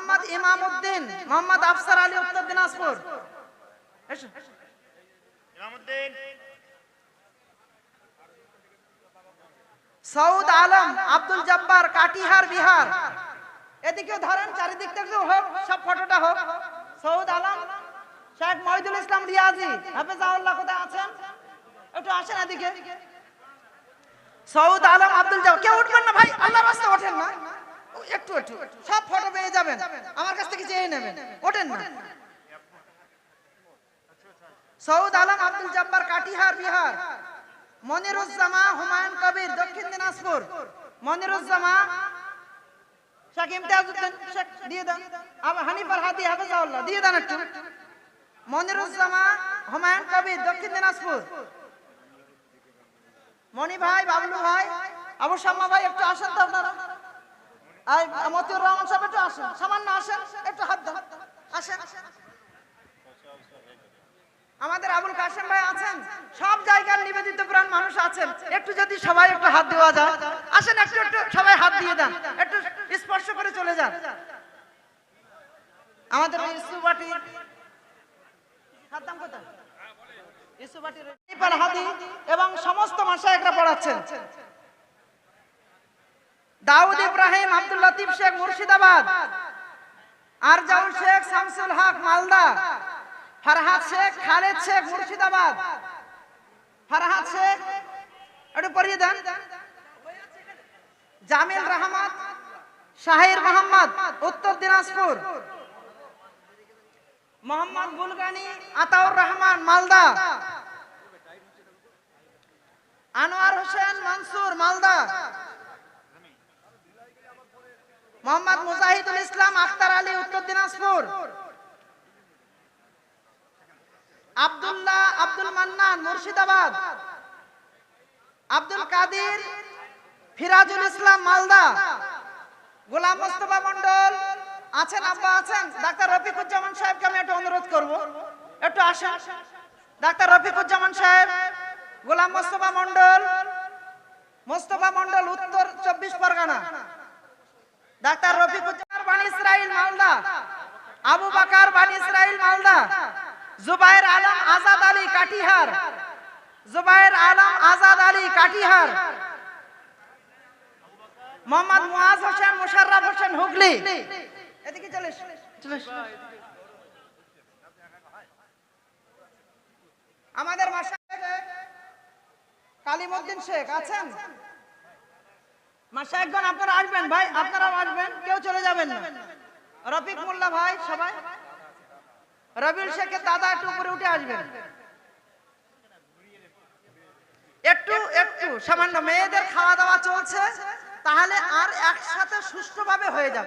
মোহাম্মদ ইমাম উদ্দিন মোহাম্মদ আফসার আলী উত্তর দিনাজপুর। সৌদ আলম আব্দুল জব্বার কাটিহার বিহার। এদিকে ধরেন চারিদিক থেকে হোক সব ফটোটা হোক। সৌদ আলম শেখ মহিদুল ইসলাম রিয়াজি হাফেজাউল্লাহ কোথায় আছেন? একটু আসেন এদিকে। সৌদ আলম আব্দুল জব্বার। কেউ উঠবেন না ভাই আল্লাহ রাস্তা ওঠেন না। একটু একটু। সব ফটো পেয়ে যাবেন। আমার কাছ থেকে চেয়ে নেবেন। ওঠেন না। সৌদ আলম, আব্দুল জব্বার, কাটিহার, বিহার। মনিরুজ্জামা, হুমায়ুন কবির, দক্ষিণ দিনাজপুর। মনিরুজ্জামা শেখ ইমতিয়াজউদ্দিন শেখ, দিয়ে দেন। আবার হানিফার হাদি হাফেজাউল্লাহ দিয়ে দেন একটু। মনিরুজ্জামা, হুমায়ুন কবির, দক্ষিণ দিনাজপুর। মনি ভাই, বাবলু ভাই, আবু শাম্মা ভাই, একটু আসেন তো আপনারা। আর মতিউর রহমান সাহেব একটু আসেন। সামান্য আসেন, একটু হাত দেন আসেন। আমাদের আবুল কাশেম ভাই আছেন। সব জায়গার নিবেদিত প্রাণ মানুষ আছেন। একটু যদি সবাই একটু হাত দেওয়া যায়। আসেন, একটু একটু সবাই হাত দিয়ে দেন। একটু স্পর্শ করে চলে যান। আমাদের ইসুবাটি হাদি এবং সমস্ত মাসায়েকরা পড়াচ্ছেন। দাউদ ইব্রাহিম, আব্দুল লতিফ শেখ মুর্শিদাবাদ, আরজাউল শেখ, শামসুল হক, মালদা, ফরহাদ শেখ, খালেদ শেখ, মুর্শিদাবাদ। ফরহাদ শেখ, একটু পড়িয়ে দেন। জামিল রহমত শাহির মোহাম্মদ, উত্তর দিনাজপুর। মোহাম্মদ বুলগানি আতাউর রহমান, মালদা। আনোয়ার হোসেন, মনসুর, মালদা। মোহাম্মদ মুজাহিদুল ইসলাম আখতার আলী, উত্তর দিনাজপুর। আব্দুল্লাহ আব্দুল মান্নান, মুর্শিদাবাদ। আব্দুল কাদির, ফিরাজুল ইসলাম, মালদা। গোলাম মোস্তফা মন্ডল আছেন আব্বা আছেন? ডাক্তার রফিকুজ্জামান সাহেবকে আমি একটু অনুরোধ করব। একটু আসেন। ডাক্তার রফিকুজ্জামান সাহেব, গোলাম মোস্তফা মন্ডল মোস্তফা মন্ডল উত্তর চব্বিশ পরগনা। ডাক্তার রফিকুজ্জামান বাণী ইসরাইল, মালদা। আবু বাকার বাণী ইসরাইল, মালদা। জুবাইর আলম আজাদ আলী কাটিহার। জুবাইর আলম আজাদ আলী কাটিহার। মোহাম্মদ মুয়াজ হোসেন, মুশাররফ হোসেন হুগলি। এদিকে চলে চলে আমাদের মাসায়েক কালিমউদ্দিন শেখ আছেন? মাসায়েকগণ আপনারা আসবেন ভাই, আপনারাও আসবেন, কেউ চলে যাবেন না। রফিক মোল্লা ভাই, সবাই। রবিউল শেখের দাদা একটু উপরে উঠে আসবেন। একটু একটু, সামান্য মেয়েদের খাওয়া দাওয়া চলছে, তাহলে আর একসাথে সুষ্ঠুভাবে হয়ে যাবে।